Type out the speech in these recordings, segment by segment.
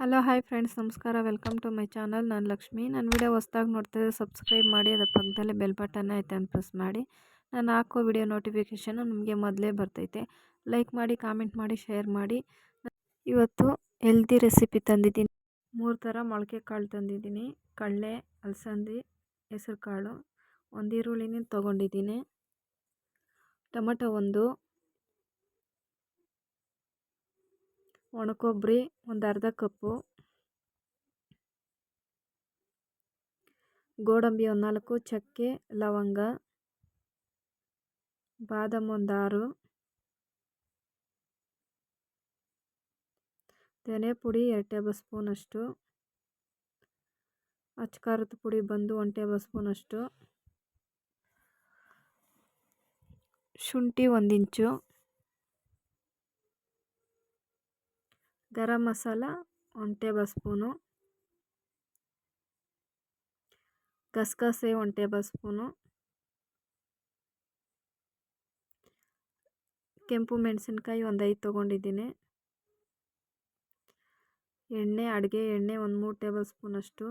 Hello, hi friends. ನಮಸ್ಕಾರ. Welcome to my channel. ನಾನು ಲಕ್ಷ್ಮಿ. ನನ್ನ ವಿಡಿಯೋ ಹೊಸ್ದಾಗಿ ನೋಡ್ತಿದ್ದೆ ಸಬ್ಸ್ಕ್ರೈಬ್ ಮಾಡಿ, ಅದರ ಪಕ್ಕದಲ್ಲಿ ಬೆಲ್ ಬಟನ್ ಐತೆ ಅಂತ ಪ್ರೆಸ್ ಮಾಡಿ. ನಾನು ಹಾಕೋ ವಿಡಿಯೋ ನೋಟಿಫಿಕೇಷನು ನಿಮಗೆ ಮೊದಲೇ ಬರ್ತೈತೆ. ಲೈಕ್ ಮಾಡಿ, ಕಾಮೆಂಟ್ ಮಾಡಿ, ಶೇರ್ ಮಾಡಿ. ಇವತ್ತು ಹೆಲ್ದಿ ರೆಸಿಪಿ ತಂದಿದ್ದೀನಿ. ಮೂರು ಥರ ಮೊಳಕೆ ಕಾಳು ತಂದಿದ್ದೀನಿ. ಕಡಲೆ, ಅಲಸಂದಿ ಹೆಸರು ಕಾಳು ಒಂದು ಈರುಳ್ಳಿನ ತೊಗೊಂಡಿದ್ದೀನಿ. ಟೊಮೊಟೊ ಒಂದು ಒಣಕೊಬ್ಬರಿ ಒಂದು ಅರ್ಧ ಕಪ್ಪು. ಗೋಡಂಬಿ ಒಂದು ನಾಲ್ಕು, ಚಕ್ಕೆ, ಲವಂಗ. ಬಾದಾಮ್ ಒಂದು ಆರು. ತೆನೆ ಪುಡಿ ಎರಡು ಟೇಬಲ್ ಸ್ಪೂನಷ್ಟು ಅಚ್ಕಾರದ ಪುಡಿ ಬಂದು ಒಂದು ಟೇಬಲ್ ಸ್ಪೂನಷ್ಟು ಶುಂಠಿ ಒಂದು inch. Garam masala one table spoon ಗಸಗಸೆ ಒನ್ ಟೇಬಲ್ ಸ್ಪೂನು ಕೆಂಪು ಮೆಣಸಿನ್ಕಾಯಿ ಒಂದು ಐದು ತೊಗೊಂಡಿದ್ದೀನಿ. ಎಣ್ಣೆ, ಅಡುಗೆ ಎಣ್ಣೆ ಒಂದು ಮೂರು ಟೇಬಲ್ ಸ್ಪೂನಷ್ಟು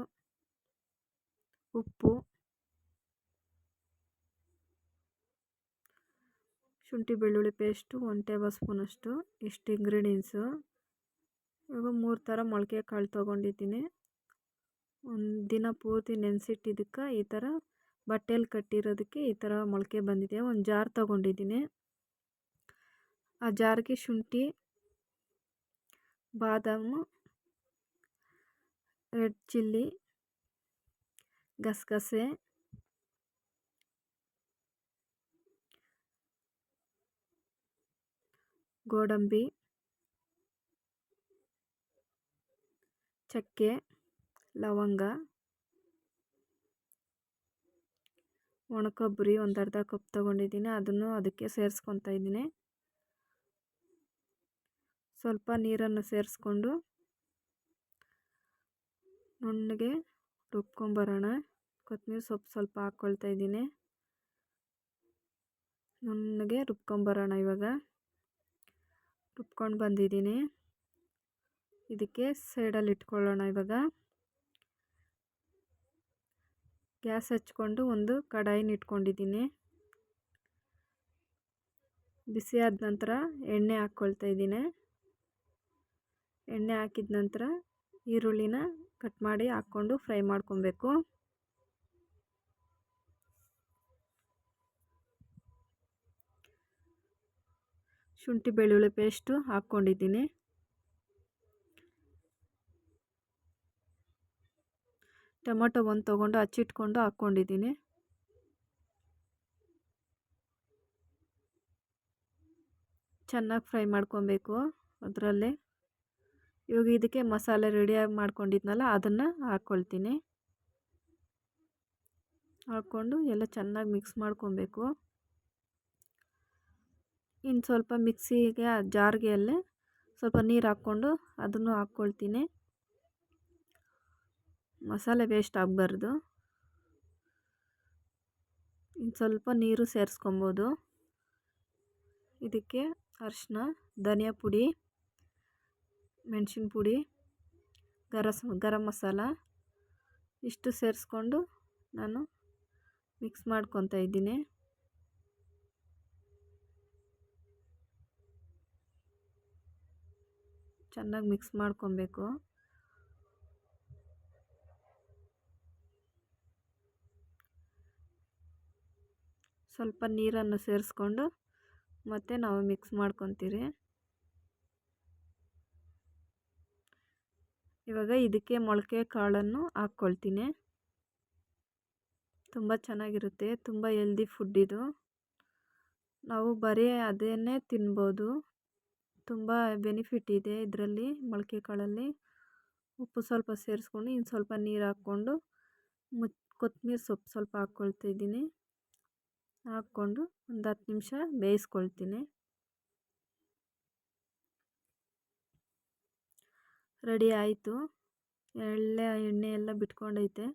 ಉಪ್ಪು. ಶುಂಠಿ ಬೆಳ್ಳುಳ್ಳಿ ಪೇಸ್ಟು ಒಂದು ಟೇಬಲ್ ಸ್ಪೂನಷ್ಟು ಇಷ್ಟು ಇಂಗ್ರೀಡಿಯೆಂಟ್ಸು ಮೂರು ಥರ ಮೊಳಕೆ ಕಾಳು ತೊಗೊಂಡಿದ್ದೀನಿ. ಒಂದು ದಿನ ಪೂರ್ತಿ ನೆನೆಸಿಟ್ಟಿದ್ದಕ್ಕೆ ಈ ಥರ ಬಟ್ಟೆಯಲ್ಲಿ ಕಟ್ಟಿರೋದಕ್ಕೆ ಈ ಥರ ಮೊಳಕೆ ಬಂದಿದೆ. ಒಂದು ಜಾರ್ ತೊಗೊಂಡಿದ್ದೀನಿ. ಆ ಜಾರ್ಗೆ ಶುಂಠಿ, ಬಾದಾಮು, ರೆಡ್ ಚಿಲ್ಲಿ, ಗಸಗಸೆ, ಗೋಡಂಬಿ. ಚಕ್ಕೆ, ಲವಂಗ, ಒಣಕೊಬ್ಬರಿ ಒಂದು ಅರ್ಧ ಕಪ್ ತೊಗೊಂಡಿದ್ದೀನಿ. ಅದನ್ನು ಅದಕ್ಕೆ ಸೇರಿಸ್ಕೊತಾ ಇದ್ದೀನಿ. ಸ್ವಲ್ಪ ನೀರನ್ನು ಸೇರಿಸ್ಕೊಂಡು ನುಣ್ಣಗೆ ರುಬ್ಕೊಂಬರೋಣ. ಕೊತ್ತಂಬರಿ ಸೊಪ್ಪು ಸ್ವಲ್ಪ ಹಾಕ್ಕೊಳ್ತಾ ಇದ್ದೀನಿ. ನುಣ್ಣಗೆ ರುಬ್ಕೊಂಬರೋಣ ಇವಾಗ. ರುಬ್ಕೊಂಡು ಬಂದಿದ್ದೀನಿ. ಇದಕ್ಕೆ ಸೈಡಲ್ಲಿ ಇಟ್ಕೊಳ್ಳೋಣ ಇವಾಗ. ಗ್ಯಾಸ್ ಹಚ್ಕೊಂಡು ಒಂದು ಕಡಾಯಿನ ಇಟ್ಕೊಂಡಿದ್ದೀನಿ. ಬಿಸಿ ಆದ ನಂತರ ಎಣ್ಣೆ ಹಾಕ್ಕೊಳ್ತಾ ಇದ್ದೀನಿ. ಎಣ್ಣೆ ಹಾಕಿದ ನಂತರ ಈರುಳ್ಳಿನ ಕಟ್ ಮಾಡಿ ಹಾಕ್ಕೊಂಡು ಫ್ರೈ ಮಾಡ್ಕೊಬೇಕು. ಶುಂಠಿ ಬೆಳ್ಳುಳ್ಳಿ ಪೇಸ್ಟು ಹಾಕ್ಕೊಂಡಿದ್ದೀನಿ. ಟೊಮೊಟೊ ಒಂದು ತೊಗೊಂಡು ಹಚ್ಚಿಟ್ಕೊಂಡು ಹಾಕ್ಕೊಂಡಿದ್ದೀನಿ. ಚೆನ್ನಾಗಿ ಫ್ರೈ ಮಾಡ್ಕೊಬೇಕು ಅದರಲ್ಲೇ. ಇವಾಗ ಇದಕ್ಕೆ ಮಸಾಲೆ ರೆಡಿಯಾಗಿ ಮಾಡ್ಕೊಂಡಿದ್ನಲ್ಲ, ಅದನ್ನು ಹಾಕ್ಕೊಳ್ತೀನಿ ಹಾಕ್ಕೊಂಡು ಎಲ್ಲ ಚೆನ್ನಾಗಿ ಮಿಕ್ಸ್ ಮಾಡ್ಕೊಬೇಕು. ಇನ್ನು ಸ್ವಲ್ಪ ಮಿಕ್ಸಿಗೆ ಆ ಜಾರ್ಗೆ ಅಲ್ಲೇ ಸ್ವಲ್ಪ ನೀರು ಹಾಕ್ಕೊಂಡು ಅದನ್ನು ಹಾಕ್ಕೊಳ್ತೀನಿ. ಮಸಾಲೆ ವೇಸ್ಟ್ ಆಗಬಾರ್ದು. ಇನ್ನು ಸ್ವಲ್ಪ ನೀರು ಸೇರಿಸ್ಕೊಬೋದು. ಇದಕ್ಕೆ ಅರಿಶಿನ ಧನಿಯಾ ಪುಡಿ, ಮೆಣಸಿನ ಪುಡಿ, ಗರಸ್, ಗರಂ ಮಸಾಲ ಇಷ್ಟು ಸೇರಿಸ್ಕೊಂಡು ನಾನು ಮಿಕ್ಸ್ ಮಾಡ್ಕೊತಾ ಇದ್ದೀನಿ. ಚೆನ್ನಾಗಿ ಮಿಕ್ಸ್ ಮಾಡ್ಕೊಬೇಕು. ಸ್ವಲ್ಪ ನೀರನ್ನು ಸೇರಿಸ್ಕೊಂಡು ಮತ್ತು ನಾವು ಮಿಕ್ಸ್ ಮಾಡ್ಕೊತೀರಿ. ಇವಾಗ ಇದಕ್ಕೆ ಮೊಳಕೆ ಕಾಳನ್ನು ಹಾಕ್ಕೊಳ್ತೀನಿ. ತುಂಬ ಚೆನ್ನಾಗಿರುತ್ತೆ, ತುಂಬ ಹೆಲ್ದಿ ಫುಡ್ ಇದು. ನಾವು ಬರೀ ಅದೇನೇ ತಿನ್ಬೋದು. ತುಂಬ ಬೆನಿಫಿಟ್ ಇದೆ ಇದರಲ್ಲಿ ಮೊಳಕೆ ಕಾಳಲ್ಲಿ. ಉಪ್ಪು ಸ್ವಲ್ಪ ಸೇರಿಸ್ಕೊಂಡು ಇನ್ನು ಸ್ವಲ್ಪ ನೀರು ಹಾಕ್ಕೊಂಡು ಮುಚ್ ಕೊತ್ತಂಬರಿ ಸೊಪ್ಪು ಸ್ವಲ್ಪ ಹಾಕ್ಕೊಳ್ತಾ ಇದ್ದೀನಿ. ಹಾಕ್ಕೊಂಡು ಒಂದು ಹತ್ತು ನಿಮಿಷ ಬೇಯಿಸ್ಕೊಳ್ತೀನಿ. ರೆಡಿ ಆಯಿತು. ಎಳ್ಳೆ ಎಣ್ಣೆ ಎಲ್ಲ ಬಿಟ್ಕೊಂಡೈತೆ.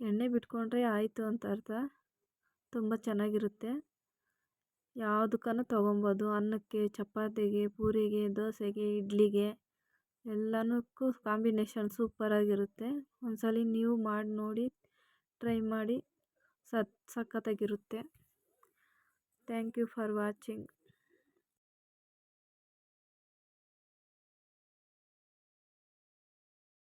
ಎಣ್ಣೆ ಬಿಟ್ಕೊಂಡ್ರೆ ಆಯಿತು ಅಂತ ಅರ್ಥ. ತುಂಬ ಚೆನ್ನಾಗಿರುತ್ತೆ. ಯಾವುದಕ್ಕೂ ತೊಗೊಬೋದು. ಅನ್ನಕ್ಕೆ, ಚಪಾತಿಗೆ, ಪೂರಿಗೆ, ದೋಸೆಗೆ, ಇಡ್ಲಿಗೆ ಎಲ್ಲನಕ್ಕೂ ಕಾಂಬಿನೇಷನ್ ಸೂಪರಾಗಿರುತ್ತೆ. ಒಂದ್ಸಲ ನೀವು ಮಾಡಿ ನೋಡಿ, ಟ್ರೈ ಮಾಡಿ. ಸಖತ್ತಾಗಿರುತ್ತೆ ಥ್ಯಾಂಕ್ ಯು ಫಾರ್ ವಾಚಿಂಗ್